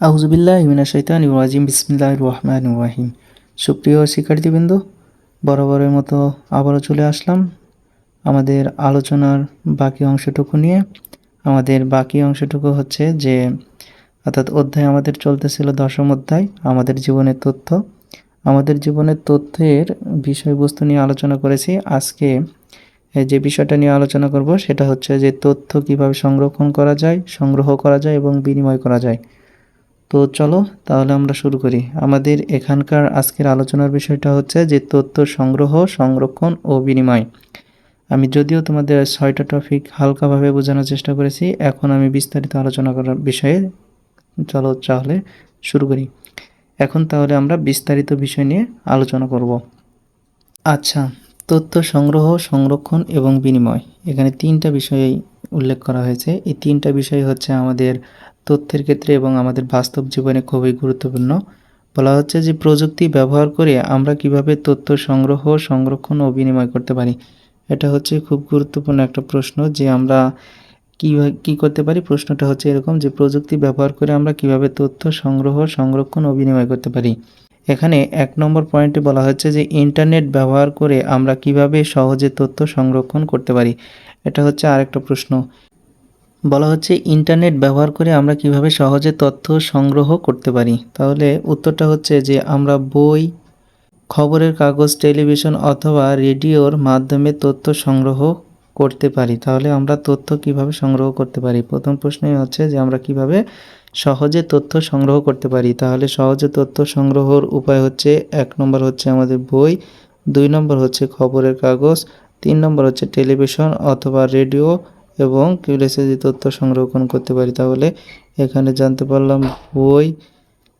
আউজবিল্লাহ ইমিনা শৈতান ইউরাজিম বিসমিল্লাহ রহমান রাহিম। সুপ্রিয় শিক্ষার্থীবৃন্দ, বরাবরের মতো আবারও চলে আসলাম আমাদের আলোচনার বাকি অংশটুকু নিয়ে। আমাদের বাকি অংশটুকু হচ্ছে যে, অর্থাৎ অধ্যায় আমাদের চলতেছিল দশম অধ্যায়, আমাদের জীবনের তথ্য। আমাদের জীবনের তথ্যের বিষয়বস্তু নিয়ে আলোচনা করেছি। আজকে যে বিষয়টা নিয়ে আলোচনা করব, সেটা হচ্ছে যে তথ্য কীভাবে সংরক্ষণ করা যায়, সংগ্রহ করা যায় এবং বিনিময় করা যায়। তো চলো তাহলে আমরা শুরু করি। আমাদের এখানকার আজকের আলোচনার বিষয়টা হচ্ছে যে তথ্য সংগ্রহ, সংরক্ষণ ও বিনিময়। আমি যদিও তোমাদের ছয়টা টপিক হালকাভাবে বোঝানোর চেষ্টা করেছি, এখন আমি বিস্তারিত আলোচনা করার বিষয়ে চলো তাহলে শুরু করি। এখন তাহলে আমরা বিস্তারিত বিষয় নিয়ে আলোচনা করব। আচ্ছা তথ্য সংগ্রহ, সংরক্ষণ এবং বিনিময়। এখানে তিনটা বিষয়েই উল্লেখ করা হয়েছে। এই তিনটা বিষয় হচ্ছে আমাদের তথ্যের ক্ষেত্রে এবং আমাদের বাস্তব জীবনে খুবই গুরুত্বপূর্ণ। বলা হচ্ছে যে প্রযুক্তি ব্যবহার করে আমরা কীভাবে তথ্য সংগ্রহ, সংরক্ষণ ও বিনিময় করতে পারি। এটা হচ্ছে খুব গুরুত্বপূর্ণ একটা প্রশ্ন যে আমরা কীভাবে কী করতে পারি? প্রশ্নটা হচ্ছে এরকম যে প্রযুক্তি ব্যবহার করে আমরা কীভাবে তথ্য সংগ্রহ, সংরক্ষণ ও বিনিময় করতে পারি? এখানে এক নম্বর পয়েন্টে বলা হচ্ছে যে ইন্টারনেট ব্যবহার করে আমরা কীভাবে সহজে তথ্য সংরক্ষণ করতে পারি? এটা হচ্ছে আরেকটা প্রশ্ন। বলা হচ্ছে ইন্টারনেট ব্যবহার করে আমরা কীভাবে সহজে তথ্য সংগ্রহ করতে পারি। তাহলে উত্তরটা হচ্ছে যে আমরা বই, খবরের কাগজ, টেলিভিশন অথবা রেডিওর মাধ্যমে তথ্য সংগ্রহ করতে পারি। তাহলে আমরা তথ্য কীভাবে সংগ্রহ করতে পারি? প্রথম প্রশ্নই হচ্ছে যে আমরা কীভাবে সহজে তথ্য সংগ্রহ করতে পারি? তাহলে সহজে তথ্য সংগ্রহর উপায় হচ্ছে, এক নম্বর হচ্ছে আমাদের বই, দুই নম্বর হচ্ছে খবরের কাগজ, তিন নম্বর হচ্ছে টেলিভিশন অথবা রেডিও এবং কি বলেছে যে তথ্য সংরক্ষণ করতে পারি, তাহলে এখানে জানতে পারলাম বই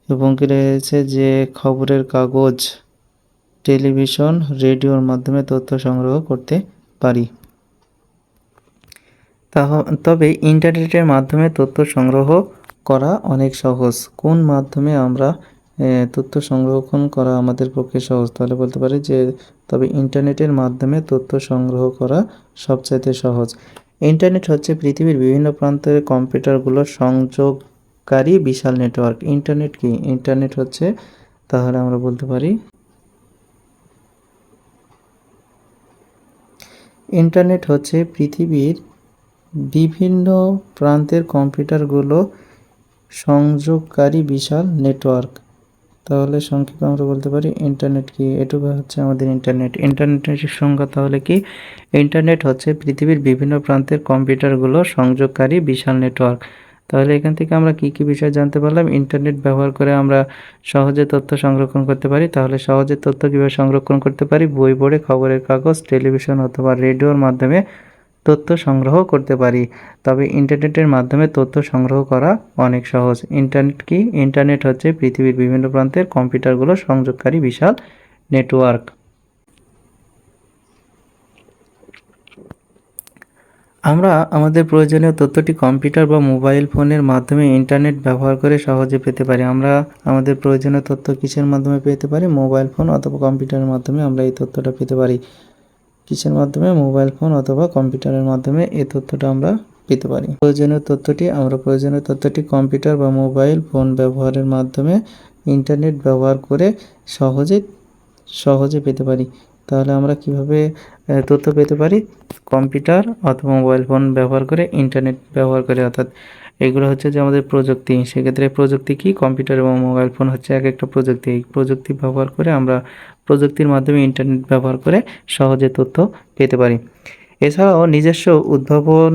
এবং কি রয়েছে যে খবরের কাগজ, টেলিভিশন, রেডিওর মাধ্যমে তথ্য সংগ্রহ করতে পারি। তবে ইন্টারনেটের মাধ্যমে তথ্য সংগ্রহ করা অনেক সহজ। কোন মাধ্যমে আমরা তথ্য সংরক্ষণ করা আমাদের পক্ষে সহজ? তাহলে বলতে পারি যে, তবে ইন্টারনেটের মাধ্যমে তথ্য সংগ্রহ করা সবচাইতে সহজ। ইন্টারনেট হচ্ছে পৃথিবীর বিভিন্ন প্রান্তের কম্পিউটারগুলোর সংযোগকারী বিশাল নেটওয়ার্ক। ইন্টারনেট কি? ইন্টারনেট হচ্ছে, তাহলে আমরা বলতে পারি, ইন্টারনেট হচ্ছে পৃথিবীর বিভিন্ন প্রান্তের কম্পিউটারগুলো সংযোগকারী বিশাল নেটওয়ার্ক। তাহলে সংক্ষেপে আমরা বলতে পারি ইন্টারনেট কি? এটুকু হচ্ছে আমাদের ইন্টারনেট ইন্টারনেটের সংজ্ঞা তাহলে কি? ইন্টারনেট হচ্ছে পৃথিবীর বিভিন্ন প্রান্তের কম্পিউটারগুলো সংযোগকারী বিশাল নেটওয়ার্ক তাহলে এখান থেকে আমরা কি কি বিষয় জানতে পারলাম? ইন্টারনেট ব্যবহার করে আমরা সহজে তথ্য সংরক্ষণ করতে পারি। তাহলে সহজে তথ্য কীভাবে সংরক্ষণ করতে পারি? বই পড়ে, খবরের কাগজ টেলিভিশন অথবা রেডিওর মাধ্যমে তথ্য সংগ্রহ করতে পারি। তবে ইন্টারনেটের মাধ্যমে তথ্য সংগ্রহ করা অনেক সহজ। ইন্টারনেট কি? ইন্টারনেট হচ্ছে পৃথিবীর বিভিন্ন প্রান্তের কম্পিউটারগুলো সংযোগকারী বিশাল নেটওয়ার্ক। আমরা আমাদের প্রয়োজনীয় তথ্যটি কম্পিউটার বা মোবাইল ফোনের মাধ্যমে ইন্টারনেট ব্যবহার করে সহজে পেতে পারি। আমরা আমাদের প্রয়োজনীয় তথ্য কিসের মাধ্যমে পেতে পারি? মোবাইল ফোন অথবা কম্পিউটারের মাধ্যমে আমরা এই তথ্যটা পেতে পারি। কিসের মাধ্যমে? মোবাইল ফোন অথবা কম্পিউটারের মাধ্যমে এই তথ্যটা আমরা পেতে পারি। প্রয়োজনীয় তথ্যটি, আমরা প্রয়োজনীয় তথ্যটি কম্পিউটার বা মোবাইল ফোন ব্যবহারের মাধ্যমে ইন্টারনেট ব্যবহার করে সহজে সহজে পেতে পারি। তাহলে আমরা কীভাবে তথ্য পেতে পারি? কম্পিউটার অথবা মোবাইল ফোন ব্যবহার করে, ইন্টারনেট ব্যবহার করে, অর্থাৎ এগুলো হচ্ছে যে আমাদের প্রযুক্তি। সেক্ষেত্রে প্রযুক্তি কি? কম্পিউটার এবং মোবাইল ফোন হচ্ছে এক একটা প্রযুক্তি। এই প্রযুক্তি ব্যবহার করে আমরা প্রযুক্তির মাধ্যমে ইন্টারনেট ব্যবহার করে সহজে তথ্য পেতে পারি। এছাড়াও নিজস্ব উদ্ভাবন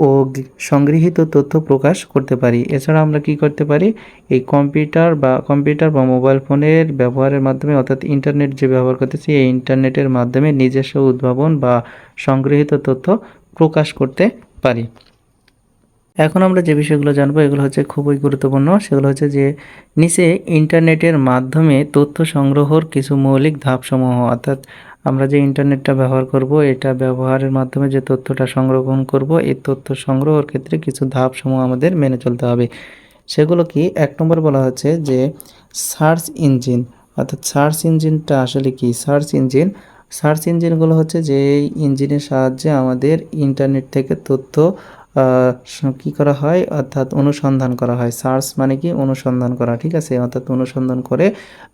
ও সংগৃহীত তথ্য প্রকাশ করতে পারি। এছাড়া আমরা কি করতে পারি? এই কম্পিউটার বা কম্পিউটার বা মোবাইল ফোনের ব্যবহারের মাধ্যমে, অর্থাৎ ইন্টারনেট যে ব্যবহার করতেছি, এই ইন্টারনেটের মাধ্যমে নিজস্ব উদ্ভাবন বা সংগৃহীত তথ্য প্রকাশ করতে পারি। এখন আমরা যে বিষয়গুলো জানব, এগুলো হচ্ছে খুবই গুরুত্বপূর্ণ। সেগুলো হচ্ছে যে নিচে ইন্টারনেটের মাধ্যমে তথ্য সংগ্রহর কিছু মৌলিক ধাপসমূহ, অর্থাৎ আমরা যে ইন্টারনেটটা ব্যবহার করব, এটা ব্যবহারের মাধ্যমে যে তথ্যটা সংরক্ষণ করব, এই তথ্য সংগ্রহের ক্ষেত্রে কিছু ধাপসমূহ আমাদের মেনে চলতে হবে। সেগুলো কি? এক নম্বর বলা হচ্ছে যে সার্চ ইঞ্জিন, অর্থাৎ সার্চ ইঞ্জিনটা আসলে কি? সার্চ ইঞ্জিন, সার্চ ইঞ্জিনগুলো হচ্ছে যে ইঞ্জিনের সাহায্যে আমাদের ইন্টারনেট থেকে তথ্য কী করা হয়? অর্থাৎ অনুসন্ধান করা হয়। সার্চ মানে কি? অনুসন্ধান করা, ঠিক আছে? অর্থাৎ অনুসন্ধান করে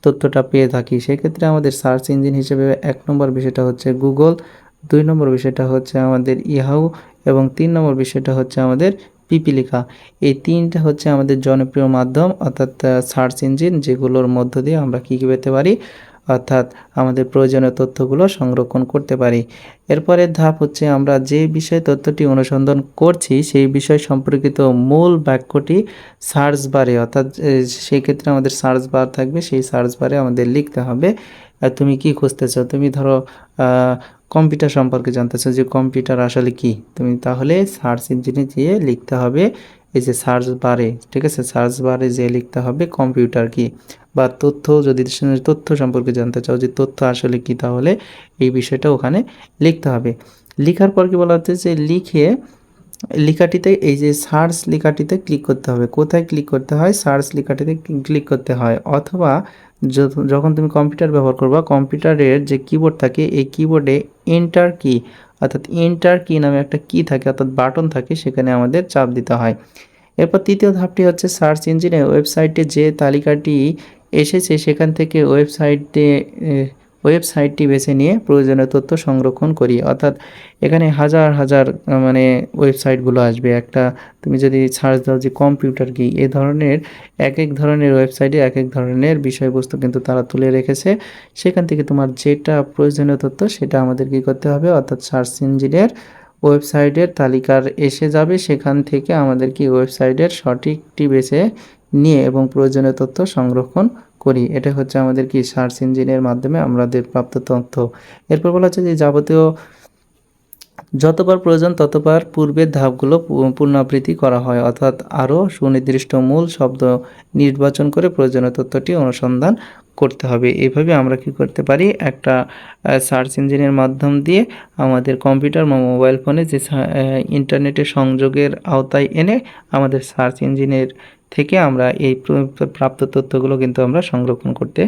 তথ্যটা পেয়ে থাকি। সেক্ষেত্রে আমাদের সার্চ ইঞ্জিন হিসেবে এক নম্বর বিষয়টা হচ্ছে গুগল, দুই নম্বর বিষয়টা হচ্ছে আমাদের ইয়াহু এবং তিন নম্বর বিষয়টা হচ্ছে আমাদের পিপিলিকা। এই তিনটা হচ্ছে আমাদের জনপ্রিয় মাধ্যম, অর্থাৎ সার্চ ইঞ্জিন যেগুলোর মধ্য দিয়ে আমরা কী কী পেতে পারি? অর্থাৎ আমাদের প্রয়োজনীয় তথ্যগুলো সংরক্ষণ করতে পারি। এরপরের ধাপ হচ্ছে আমরা যে বিষয় তথ্যটি অনুসন্ধান করছি, সেই বিষয় সম্পর্কিত মূল বাক্যটি সার্চ বারে, অর্থাৎ সেই ক্ষেত্রে আমাদের সার্চ বার থাকবে, সেই সার্চ বারে আমাদের লিখতে হবে। তুমি কি খুঁজতেছো? তুমি ধরো কম্পিউটার সম্পর্কে জানতে চাও যে কম্পিউটার আসলে কি? তুমি তাহলে সার্চ ইঞ্জিনে গিয়ে লিখতে হবে এই যে সার্চ বারে ঠিক আছে? সার্চ বারে যে লিখতে হবে কম্পিউটার কি বা তথ্য, যদি তথ্য সম্পর্কে জানতে চাও যে তথ্য আসলে কী, তাহলে এই বিষয়টা ওখানে লিখতে হবে। লেখার পর কি বলা হচ্ছে যে লিখে লেখাটিতে এই যে সার্চ লেখাটিতে ক্লিক করতে হবে। কোথায় ক্লিক করতে হয়? সার্চ লেখাটিতে ক্লিক করতে হয়। অথবা যখন তুমি কম্পিউটার ব্যবহার করবা কম্পিউটারের যে কিবোর্ড থাকে, এই কিবোর্ডে এন্টার কি অর্থাৎ এন্টার কি নামে একটা কি থাকে, অর্থাৎ বাটন থাকে, সেখানে আমাদের চাপ দিতে হয়। এরপর তৃতীয় ধাপটি হচ্ছে সার্চ ইঞ্জিনে ওয়েবসাইটে যে তালিকাটি এসেছে, সেখান থেকে ওয়েবসাইটে ওয়েবসাইটটি বেছে নিয়ে প্রয়োজনীয় তথ্য সংরক্ষণ করি। অর্থাৎ এখানে হাজার হাজার মানে ওয়েবসাইটগুলো আসবে। একটা তুমি যদি সার্চ দাও যে কম্পিউটার কি এ ধরনের এক এক ধরনের ওয়েবসাইটে এক এক ধরনের বিষয়বস্তু কিন্তু তারা তুলে রেখেছে। সেখান থেকে তোমার যেটা প্রয়োজনীয় তথ্য সেটা আমাদের কী করতে হবে? অর্থাৎ সার্চ ইঞ্জিনের ওয়েবসাইটের তালিকার এসে যাবে। সেখান থেকে আমাদের কি ওয়েবসাইটের সঠিকটি বেছে নিয়ে এবং প্রয়োজনীয় তথ্য সংরক্ষণ করি, এটা হচ্ছে আমাদের কি সার্চ ইঞ্জিনের মাধ্যমে আমাদের প্রাপ্ত তথ্য। এরপর বলা হচ্ছে যে যাবতীয় যতবার প্রয়োজন ততবার পূর্বের ধাপগুলো পুনরাবৃত্তি করা হয়, অর্থাৎ আরও সুনির্দিষ্ট মূল শব্দ নির্বাচন করে প্রয়োজনীয় তথ্যটি অনুসন্ধান করতে হবে। এইভাবে আমরা কি করতে পারি? একটা সার্চ ইঞ্জিনের মাধ্যম দিয়ে আমাদের কম্পিউটার বা মোবাইল ফোনে যে ইন্টারনেটের সংযোগের আওতায় এনে আমাদের সার্চ ইঞ্জিনের থেকে আমরা এই প্রাপ্ত তথ্যগুলো কিন্তু আমরা সংরক্ষণ করতে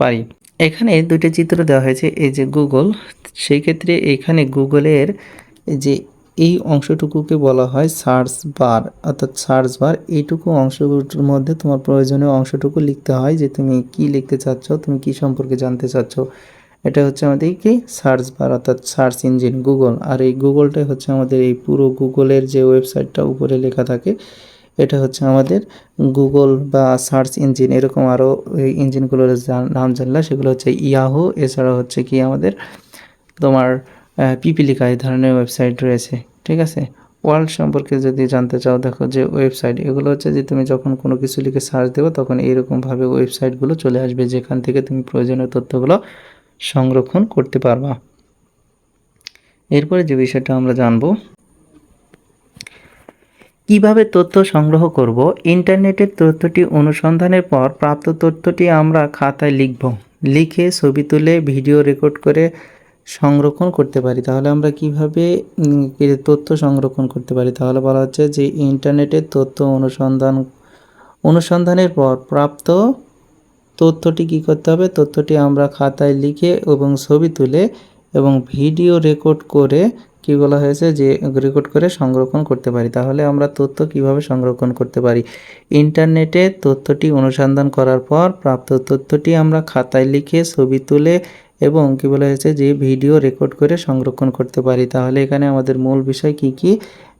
পারি। এখানে দুইটা চিত্র দেওয়া হয়েছে, এই যে গুগল সেই ক্ষেত্রে এখানে গুগলের যে এই অংশটুকুকে বলা হয় সার্চ বার, অর্থাৎ সার্চ বার। এইটুকু অংশটুকুর মধ্যে তোমার প্রয়োজনীয় অংশটুকু লিখতে হয় যে তুমি কি লিখতে চাচ্ছ, তুমি কি সম্পর্কে জানতে চাচ্ছ। এটা হচ্ছে আমাদের কি? সার্চ বার, অর্থাৎ সার্চ ইঞ্জিন গুগল আর এই গুগলটাই হচ্ছে আমাদের এই পুরো গুগলের যে ওয়েবসাইটটা উপরে লেখা থাকে এটা হচ্ছে আমাদের গুগল বা সার্চ ইঞ্জিন এরকম আরও ইঞ্জিনগুলোর নাম জানলা, সেগুলো হচ্ছে ইয়াহু এছাড়া হচ্ছে কি আমাদের তোমার পিপিলিকা এই ধরনের ওয়েবসাইট রয়েছে, ঠিক আছে? ওয়ার্ল্ড সম্পর্কে যদি জানতে চাও, দেখো যে ওয়েবসাইট এগুলো হচ্ছে যে তুমি যখন কোনো কিছু লিখে সার্চ দেবো, তখন এইরকমভাবে ওয়েবসাইটগুলো চলে আসবে, যেখান থেকে তুমি প্রয়োজনীয় তথ্যগুলো সংরক্ষণ করতে পারবা। এরপরে যে বিষয়টা আমরা জানব কীভাবে তথ্য সংগ্রহ করব? ইন্টারনেটের তথ্যটি অনুসন্ধানের পর প্রাপ্ত তথ্যটি আমরা খাতায় লিখব। লিখে ছবি তুলে ভিডিও রেকর্ড করে সংরক্ষণ করতে পারি। তাহলে আমরা কীভাবে তথ্য সংরক্ষণ করতে পারি? তাহলে বলা হচ্ছে যে ইন্টারনেটের তথ্য অনুসন্ধান, অনুসন্ধানের পর প্রাপ্ত তথ্যটি কী করতে হবে? তথ্যটি আমরা খাতায় লিখে এবং ছবি তুলে এবং ভিডিও রেকর্ড করে কি বলা হয়েছে যে রেকর্ড করে সংরক্ষণ করতে পারি। তাহলে আমরা তথ্য কীভাবে সংরক্ষণ করতে পারি? ইন্টারনেটে তথ্যটি অনুসন্ধান করার পর প্রাপ্ত তথ্যটি আমরা খাতায় লিখে ছবি তুলে এবং কি বলা হয়েছে যে ভিডিও রেকর্ড করে সংরক্ষণ করতে পারি। তাহলে এখানে আমাদের মূল বিষয় কি কি?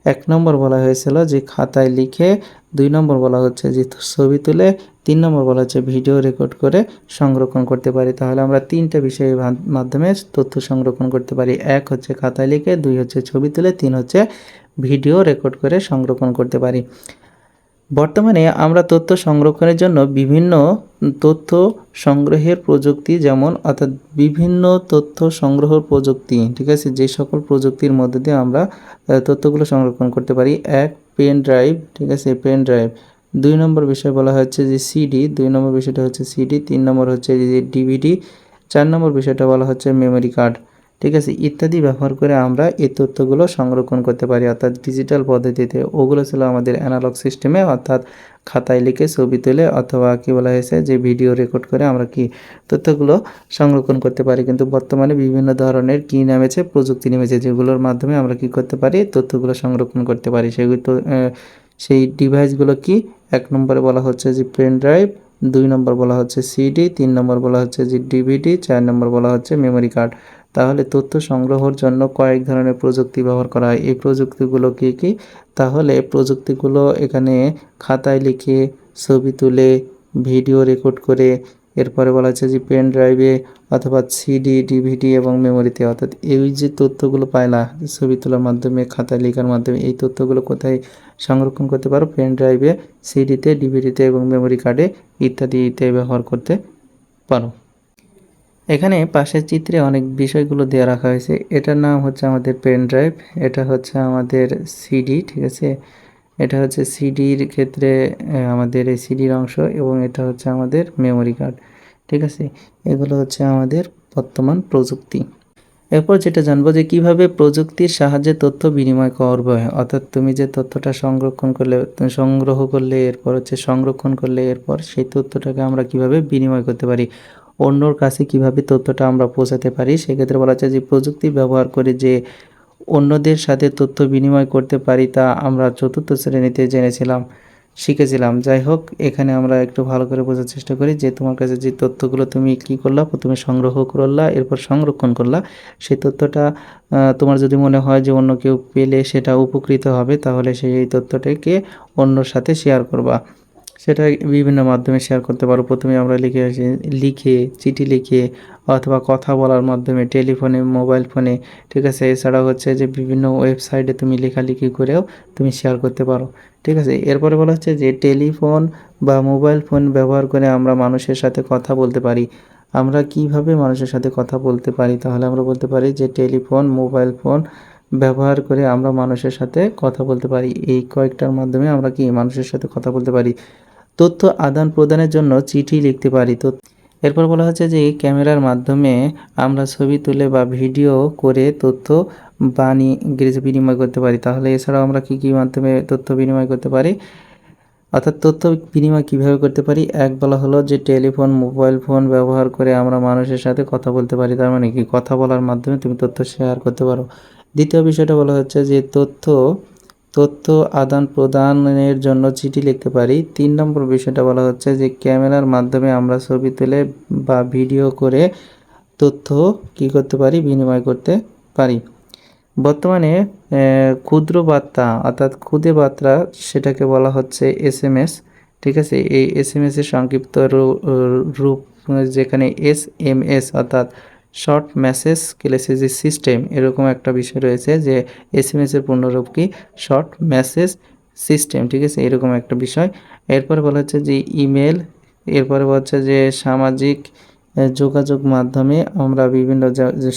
এক নম্বর বলা হয়েছিল যে খাতায় লিখে দুই নম্বর বলা হচ্ছে যে ছবি তুলে, তিন নম্বর বলা হচ্ছে ভিডিও রেকর্ড করে সংরক্ষণ করতে পারি। তাহলে আমরা তিনটা বিষয়ের মাধ্যমে তথ্য সংরক্ষণ করতে পারি। এক হচ্ছে খাতায় লিখে, দুই হচ্ছে ছবি তুলে, তিন হচ্ছে ভিডিও রেকর্ড করে সংরক্ষণ করতে পারি। বর্তমানে আমরা তথ্য সংরক্ষণের জন্য বিভিন্ন তথ্য সংগ্রহের প্রযুক্তি, যেমন অর্থাৎ বিভিন্ন তথ্য সংগ্রহ প্রযুক্তি, ঠিক আছে? যে সকল প্রযুক্তির মধ্যে দিয়ে আমরা তথ্যগুলো সংরক্ষণ করতে পারি। এক, পেন ড্রাইভ, ঠিক আছে? Pen drive. দুই নম্বর বিষয় বলা হচ্ছে যে সিডি। দুই নম্বর বিষয়টা হচ্ছে সিডি। তিন নম্বর হচ্ছে যে ডিভিডি চার নম্বর বিষয়টা বলা হচ্ছে মেমরি কার্ড। ঠিক আছে, ইত্যাদি ব্যবহার করে আমরা এই তথ্যগুলো সংরক্ষণ করতে পারি। অর্থাৎ ডিজিটাল পদ্ধতিতে ওগুলো ছিল আমাদের অ্যানালগ সিস্টেমে অর্থাৎ খাতায় লিখে ছবি তুলে অথবা কি বলা হয়েছে যে ভিডিও রেকর্ড করে আমরা কি তথ্যগুলো সংরক্ষণ করতে পারি। কিন্তু বর্তমানে বিভিন্ন ধরনের কি নেমেছে, প্রযুক্তি নেমেছে, যেগুলোর মাধ্যমে আমরা কি করতে পারি? তথ্যগুলো সংরক্ষণ করতে পারি। সেগুলো সেই ডিভাইসগুলো কি? এক নম্বরে বলা হচ্ছে যে পেন ড্রাইভ দুই নম্বর বলা হচ্ছে সিডি তিন নম্বর বলা হচ্ছে যে ডিভিডি চার নম্বর বলা হচ্ছে মেমোরি কার্ড তাহলে তথ্য সংগ্রহের জন্য কয়েক ধরনের প্রযুক্তি ব্যবহার করা হয়। এই প্রযুক্তিগুলো কী কী? তাহলে প্রযুক্তিগুলো এখানে খাতায় লিখে ছবি তুলে, ভিডিও রেকর্ড করে, এরপরে বলা হচ্ছে যে পেন ড্রাইভে অথবা সিডি, ডিভিডি এবং মেমোরিতে। অর্থাৎ এই যে তথ্যগুলো পাইলা ছবি তোলার মাধ্যমে, খাতায় লেখার মাধ্যমে, এই তথ্যগুলো কোথায় সংরক্ষণ করতে পারো? পেন ড্রাইভে, সিডিতে, ডিভিডিতে এবং মেমোরি কার্ডে ইত্যাদি ইত্যাদিতে ব্যবহার করতে পারো। এখানে পাশের চিত্রে অনেক বিষয়গুলো দেওয়া রাখা হয়েছে। এটার নাম হচ্ছে আমাদের পেন ড্রাইভ, এটা হচ্ছে আমাদের সিডি, ঠিক আছে? এটা হচ্ছে সিডির ক্ষেত্রে আমাদের এই সিডির অংশ এবং এটা হচ্ছে আমাদের মেমোরি কার্ড, ঠিক আছে? এগুলো হচ্ছে আমাদের বর্তমান প্রযুক্তি। এরপর যেটা জানব যে কীভাবে প্রযুক্তির সাহায্যে তথ্য বিনিময় করবে, অর্থাৎ তুমি যে তথ্যটা সংরক্ষণ করলে সংগ্রহ করলে, এরপর হচ্ছে সংরক্ষণ করলে, এরপর সেই তথ্যটাকে আমরা কীভাবে বিনিময় করতে পারি? অন্যর কাছে কীভাবে তথ্যটা আমরা পৌঁছাতে পারি, সেক্ষেত্রে বলা হচ্ছে যে প্রযুক্তি ব্যবহার করে যে অন্যদের সাথে তথ্য বিনিময় করতে পারি তা আমরা চতুর্থ শ্রেণীতে জেনেছিলাম, শিখেছিলাম। যাই হোক, এখানে আমরা একটু ভালো করে বোঝার চেষ্টা করি যে তোমার কাছে যে তথ্যগুলো তুমি কী করলা, প্রথমে সংগ্রহ করলা, এরপর সংরক্ষণ করলা। সেই তথ্যটা তোমার যদি মনে হয় যে অন্য কেউ পেলে সেটা উপকৃত হবে, তাহলে সেই তথ্যটাকে অন্যর সাথে শেয়ার করবা। সেটা বিভিন্ন মাধ্যমে শেয়ার করতে পারো। প্রথমে আমরা লিখে আসি, লিখে, চিঠি লিখে অথবা কথা বলার মাধ্যমে টেলিফোনে মোবাইল ফোনে ঠিক আছে? এছাড়া হচ্ছে যে বিভিন্ন ওয়েবসাইটে তুমি লেখালেখি করেও তুমি শেয়ার করতে পারো, ঠিক আছে? এরপরে বলা হচ্ছে যে টেলিফোন বা মোবাইল ফোন ব্যবহার করে আমরা মানুষের সাথে কথা বলতে পারি। আমরা কীভাবে মানুষের সাথে কথা বলতে পারি? তাহলে আমরা বলতে পারি যে টেলিফোন মোবাইল ফোন ব্যবহার করে আমরা মানুষের সাথে কথা বলতে পারি। এই কয়েকটার মাধ্যমে আমরা কি মানুষের সাথে কথা বলতে পারি? তথ্য আদান প্রদানের জন্য চিঠি লিখতে পারি। তো এরপর বলা হচ্ছে যে ক্যামেরার মাধ্যমে আমরা ছবি তুলে বা ভিডিও করে তথ্য বাণী বানিয়ে বিনিময় করতে পারি। তাহলে এছাড়াও আমরা কি কি মাধ্যমে তথ্য বিনিময় করতে পারি? অর্থাৎ তথ্য বিনিময় কীভাবে করতে পারি? এক বলা হলো যে, টেলিফোন, মোবাইল ফোন ব্যবহার করে আমরা মানুষের সাথে কথা বলতে পারি। তার মানে কি? কথা বলার মাধ্যমে তুমি তথ্য শেয়ার করতে পারো। দ্বিতীয় বিষয়টা বলা হচ্ছে যে, তথ্য তথ্য আদান প্রদানের জন্য চিঠি লিখতে পারি। তিন নম্বর বিষয়টা বলা হচ্ছে যে, ক্যামেরার মাধ্যমে আমরা ছবি তুলে বা ভিডিও করে তথ্য কি করতে পারি, বিনিময় করতে পারি। বর্তমানে ক্ষুদ্র বার্তা, অর্থাৎ ক্ষুদে বার্তা সেটাকে বলা হচ্ছে এস এম এস ঠিক আছে? এই এস এম এস এর সংক্ষিপ্ত রূপ যেখানে এস এম এস, অর্থাৎ শর্ট মেসেজ ক্লেসেজি সিস্টেম এরকম একটা বিষয় রয়েছে যে এস এম এসের পূর্ণরূপ কি? শর্ট মেসেজ সিস্টেম ঠিক আছে? এরকম একটা বিষয়। এরপরে বলা হচ্ছে যে ইমেল এরপরে বলা হচ্ছে যে সামাজিক যোগাযোগ মাধ্যমে আমরা বিভিন্ন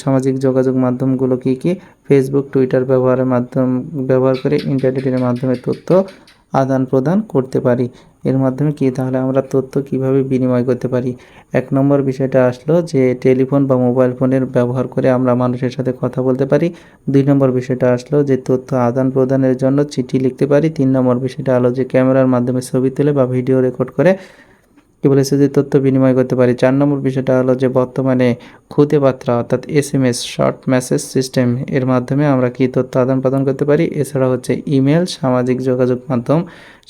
সামাজিক যোগাযোগ মাধ্যমগুলো কি কি? ফেসবুক টুইটার ব্যবহারের মাধ্যম, ব্যবহার করে ইন্টারনেটের মাধ্যমে তথ্য আদান প্রদান করতে পারি। এর মাধ্যমে কি? তাহলে আমরা তথ্য কীভাবে বিনিময় করতে পারি? এক নম্বর বিষয়টা আসলো যে, টেলিফোন বা মোবাইল ফোনের ব্যবহার করে আমরা মানুষের সাথে কথা বলতে পারি। দুই নম্বর বিষয়টা আসলো যে, তথ্য আদান প্রদানের জন্য চিঠি লিখতে পারি। তিন নম্বর বিষয়টা আলো যে, ক্যামেরার মাধ্যমে ছবি তুলে বা ভিডিও রেকর্ড করে কি বলেছে যে তথ্য বিনিময় করতে পারি? চার নম্বর বিষয়টা হলো যে বর্তমানে খুদে বার্তা অর্থাৎ S M S short message system এর মাধ্যমে আমরা কি তথ্য আদান প্রদান করতে পারি? এছাড়া হচ্ছে ইমেল, সামাজিক যোগাযোগ মাধ্যম।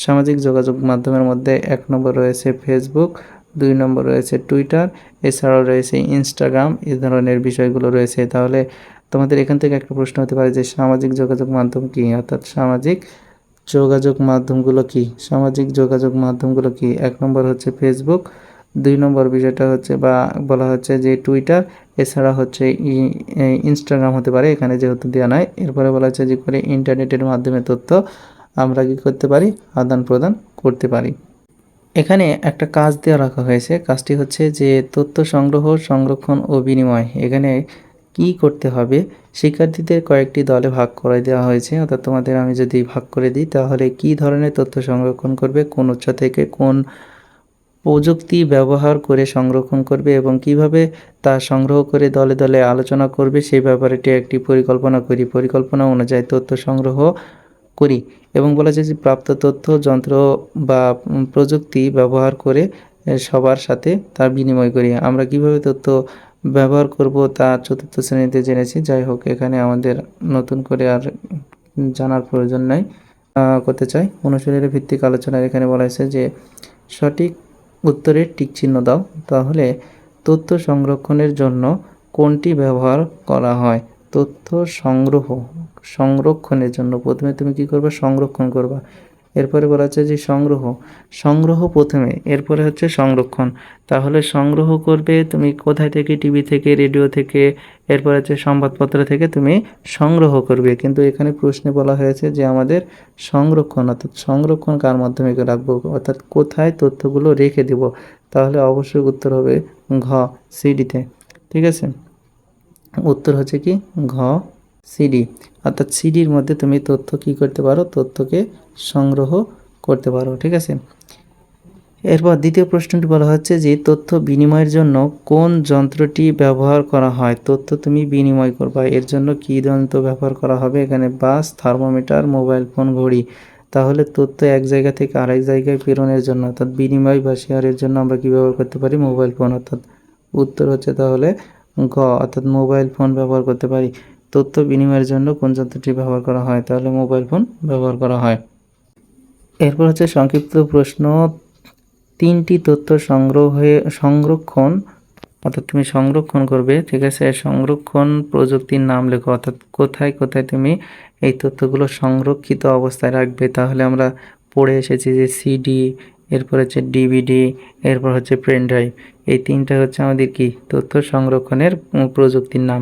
সামাজিক যোগাযোগ মাধ্যমের মধ্যে এক নম্বর রয়েছে ফেসবুক, দুই নম্বর রয়েছে টুইটার, এছাড়াও রয়েছে ইনস্টাগ্রাম। এই ধরনের বিষয়গুলো রয়েছে। তাহলে তোমাদের এখান থেকে একটা প্রশ্ন হতে পারে যে সামাজিক যোগাযোগ মাধ্যম কী? অর্থাৎ সামাজিক যোগাযোগ মাধ্যমগুলো কি? সামাজিক যোগাযোগ মাধ্যমগুলো কি? এক নম্বর হচ্ছে ফেসবুক দুই নম্বর বিষয়টা হচ্ছে বা বলা হচ্ছে যে টুইটার এছাড়া হচ্ছে ইনস্টাগ্রাম হতে পারে, এখানে যেহেতু দেওয়া নাই। এরপরে বলা হচ্ছে যে করে ইন্টারনেটের মাধ্যমে তথ্য আমরা কি করতে পারি? আদান প্রদান করতে পারি। এখানে একটা কাজ দেওয়া রাখা হয়েছে, কাজটি হচ্ছে যে তথ্য সংগ্রহ, সংরক্ষণ ও বিনিময়। এখানে কি করতে হবে? শিক্ষার্থীদের কয়েকটি দলে ভাগ করে দেওয়া হয়েছে। অর্থাৎ তোমাদের আমি যদি ভাগ করে দিই, তাহলে কি ধরনের তথ্য সংরক্ষণ করবে? কোন উৎস থেকে কোন প্রযুক্তি ব্যবহার করে সংরক্ষণ করবে? এবং কীভাবে তা সংগ্রহ করে দলে দলে আলোচনা করবে? সেই ব্যাপারেটি একটি পরিকল্পনা করি। পরিকল্পনা অনুযায়ী তথ্য সংগ্রহ করি। এবং বলা যায় যে প্রাপ্ত তথ্য, যন্ত্র বা প্রযুক্তি ব্যবহার করে সবার সাথে তা বিনিময় করি। আমরা কীভাবে তথ্য ব্যবহার করব তা চতুর্থ শ্রেণীতে জেনেছি। যাই হোক, এখানে আমাদের নতুন করে আর জানার প্রয়োজন নাই। করতে চাই। অনুশীলনের ভিত্তিক আলোচনার এখানে বলা হয়েছে যে, সঠিক উত্তরের টিক চিহ্ন দাও। তাহলে তথ্য সংরক্ষণের জন্য কোনটি ব্যবহার করা হয়? তথ্য সংগ্রহ, সংরক্ষণের জন্য প্রথমে তুমি কি করবে? সংরক্ষণ করবা। এরপরে বলা হচ্ছে যে সংগ্রহ। সংগ্রহ প্রথমে, এরপরে হচ্ছে সংরক্ষণ। তাহলে সংগ্রহ করবে তুমি কোথায় থেকে? টিভি থেকে, রেডিও থেকে, এরপর হচ্ছে সংবাদপত্র থেকে তুমি সংগ্রহ করবে। কিন্তু এখানে প্রশ্নে বলা হয়েছে যে আমাদের সংরক্ষণ, অর্থাৎ সংরক্ষণ কার মাধ্যমে রাখব? অর্থাৎ কোথায় তথ্যগুলো রেখে দেব? তাহলে অবশ্যই উত্তর হবে ঘ সিডিতে ঠিক আছে? উত্তর হচ্ছে কি? ঘ, সিডি। অর্থাৎ সিডির মধ্যে তুমি তথ্য কি করতে পারো? তথ্যকে সংগ্রহ করতে পারো, ঠিক আছে? এরপর দ্বিতীয় প্রশ্নটি বলা হচ্ছে যে, তথ্য বিনিময়ের জন্য কোন যন্ত্রটি ব্যবহার করা হয়? তথ্য তুমি বিনিময় করবা। এর জন্য কী যন্ত্র ব্যবহার করা হবে? এখানে বাস, থার্মোমিটার, মোবাইল ফোন, ঘড়ি। তাহলে তথ্য এক জায়গা থেকে আরেক জায়গায় প্রেরণের জন্য, অর্থাৎ বিনিময় বা শেয়ারের জন্য আমরা কী ব্যবহার করতে পারি? মোবাইল ফোন, অর্থাৎ উত্তর হচ্ছে তাহলে গ অর্থাৎ মোবাইল ফোন ব্যবহার করতে পারি। তথ্য বিনিময়ের জন্য কোন যন্ত্রটি ব্যবহার করা হয়? তাহলে মোবাইল ফোন ব্যবহার করা হয়। এরপর হচ্ছে সংক্ষিপ্ত প্রশ্ন, তিনটি তথ্য সংগ্রহ হয়ে, সংরক্ষণ, অর্থাৎ তুমি সংরক্ষণ করবে, ঠিক আছে? সংরক্ষণ প্রযুক্তির নাম লেখো, অর্থাৎ কোথায় কোথায় তুমি এই তথ্যগুলো সংরক্ষিত অবস্থায় রাখবে? তাহলে আমরা পড়ে এসেছি যে সিডি এরপর হচ্ছে ডিভিডি এরপর হচ্ছে পেন ড্রাইভ এই তিনটা হচ্ছে আমাদের কি? তথ্য সংরক্ষণের প্রযুক্তির নাম।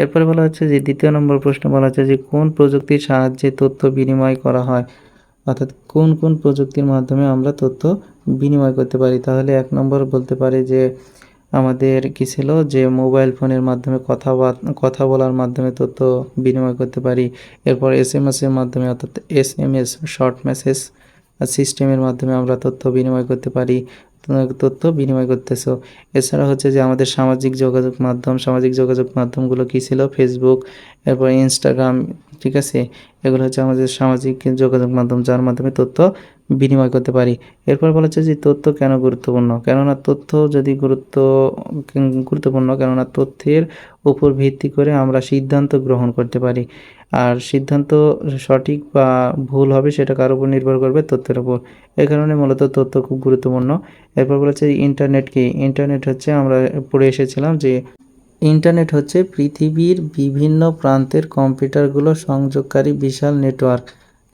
এরপরে বলা হচ্ছে যে, দ্বিতীয় নম্বর প্রশ্ন বলা হচ্ছে যে, কোন প্রযুক্তির সাহায্যে তথ্য বিনিময় করা হয়? অর্থাৎ কোন কোন প্রযুক্তির মাধ্যমে আমরা তথ্য বিনিময় করতে পারি? তাহলে এক নম্বর বলতে পারি যে, আমাদের কি ছিল যে, মোবাইল ফোনের মাধ্যমে কথা কথা বলার মাধ্যমে তথ্য বিনিময় করতে পারি। এরপর এস এম এর মাধ্যমে অর্থাৎ S M S short message সিস্টেমের মাধ্যমে আমরা তথ্য বিনিময় করতে পারি, তথ্য বিনিময় করতেছো। এছাড়া হচ্ছে যে, আমাদের সামাজিক যোগাযোগ মাধ্যম, সামাজিক যোগাযোগ মাধ্যমগুলো কী ছিল? ফেসবুক এরপর ইনস্টাগ্রাম ঠিক আছে? এগুলো হচ্ছে আমাদের সামাজিক যোগাযোগ মাধ্যম, যার মাধ্যমে তথ্য বিনিময় করতে পারি। এরপর বলা হচ্ছে যে তথ্য কেন গুরুত্বপূর্ণ? কেননা তথ্য যদি গুরুত্ব, গুরুত্বপূর্ণ, কেননা তথ্যের উপর ভিত্তি করে আমরা সিদ্ধান্ত গ্রহণ করতে পারি। আর সিদ্ধান্ত সঠিক বা ভুল হবে সেটা কার উপর নির্ভর করবে? তথ্যের উপর। এ কারণে মূলত তথ্য খুব গুরুত্বপূর্ণ। এরপর বলেছে ইন্টারনেট কি? ইন্টারনেট হচ্ছে আমরা পড়ে এসেছিলাম যে ইন্টারনেট হচ্ছে পৃথিবীর বিভিন্ন প্রান্তের কম্পিউটারগুলো সংযোগকারী বিশাল নেটওয়ার্ক।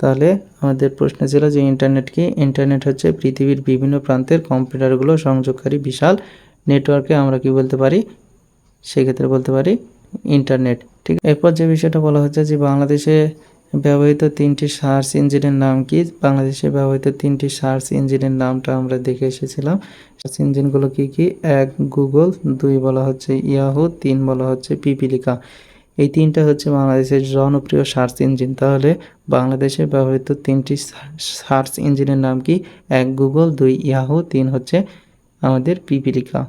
তাহলে আমাদের প্রশ্ন ছিল যে ইন্টারনেট কি? ইন্টারনেট হচ্ছে পৃথিবীর বিভিন্ন প্রান্তের কম্পিউটারগুলো সংযোগকারী বিশাল নেটওয়ার্কে আমরা কি বলতে পারি? সেক্ষেত্রে বলতে পারি ইন্টারনেট। ঠিক, এরপর যে বিষয়টা বলা হচ্ছে যে বাংলাদেশে ব্যবহৃত তিনটি সার্চ ইঞ্জিনের নাম কি? বাংলাদেশে ব্যবহৃত তিনটি সার্চ ইঞ্জিনের নামটা আমরা দেখে এসেছিলাম। সার্চ ইঞ্জিনগুলো কি কি? এক, গুগল, দুই বলা হচ্ছে ইয়াহু, তিন বলা হচ্ছে পিপিলিকা। এই তিনটা হচ্ছে বাংলাদেশের জনপ্রিয় সার্চ ইঞ্জিন। তাহলে বাংলাদেশে ব্যবহৃত তিনটি সার্চ ইঞ্জিনের নাম কি? এক, গুগল, দুই, ইয়াহু, তিন হচ্ছে আমাদের পিপিলিকা।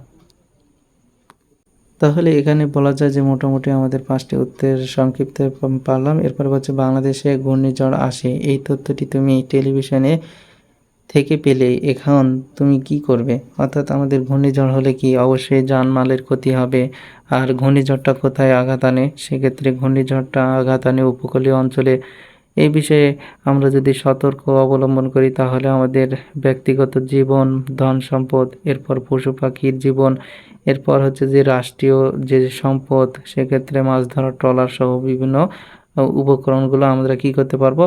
তাহলে এখানে বলা যায় যে মোটামুটি আমাদের পাঁচটি উত্তর সংক্ষিপ্ত পারলাম। এরপর হচ্ছে বাংলাদেশে ঘূর্ণিঝড় আসে। এই তথ্যটি তুমি টেলিভিশনে থেকে পেলে। এখন তুমি কি করবে? অর্থাৎ আমাদের ঘূর্ণিঝড় হলে কি অবশ্যই জানমালের ক্ষতি হবে? আর ঘূর্ণিঝড়টা কোথায় আঘাত আনে? সেক্ষেত্রে ঘূর্ণিঝড়টা আঘাত আনে উপকূলীয় অঞ্চলে এই বিষয়ে আমরা যদি সতর্ক অবলম্বন করি, তাহলে আমাদের ব্যক্তিগত জীবন, ধন সম্পদ, এরপর পশু পাখির জীবন, এরপর হচ্ছে যে রাষ্ট্রীয় যে সম্পদ, সেক্ষেত্রে মাছ ধরার ট্রলার সহ বিভিন্ন উপকরণগুলো আমরা কি করতে পারব?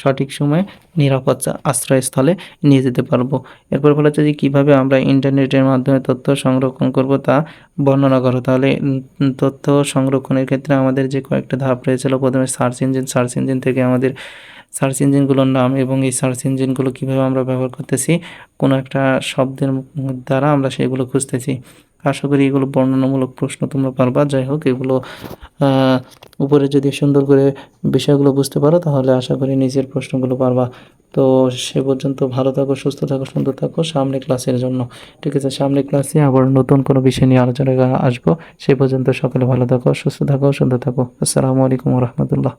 সঠিক সময়ে নিরাপদ আশ্রয়স্থলে নিয়ে যেতে পারব। এরপর বলা হচ্ছে যে কীভাবে আমরা ইন্টারনেটের মাধ্যমে তথ্য সংরক্ষণ করব তা বর্ণনা করো। তাহলে তথ্য সংরক্ষণের ক্ষেত্রে আমাদের যে কয়েকটা ধাপ রয়েছিল, প্রথমে সার্চ ইঞ্জিন সার্চ ইঞ্জিন থেকে আমাদের সার্চ ইঞ্জিনগুলোর নাম এবং এই সার্চ ইঞ্জিনগুলো কীভাবে আমরা ব্যবহার করতেছি, কোনো একটা শব্দের দ্বারা আমরা সেগুলো খুঁজতেছি। আশা করি এগুলো বর্ণনামূলক প্রশ্ন তোমরা পারবা। যাই হোক, এগুলো উপরে যদি সুন্দর করে বিষয়গুলো বুঝতে পারো, তাহলে আশা করি নিজের প্রশ্নগুলো পারবা। তো সে পর্যন্ত ভালো থাকো, সুস্থ থাকো, সুন্দর থাকো, সামনে ক্লাসের জন্য। ঠিক আছে, সামনে ক্লাসে আবার নতুন কোনো বিষয় নিয়ে আলোচনা আসব। সে পর্যন্ত সকলে ভালো থাকো, সুস্থ থাকো, সুন্দর থাকো। আসসালামু আলাইকুম রহমতুল্লাহ।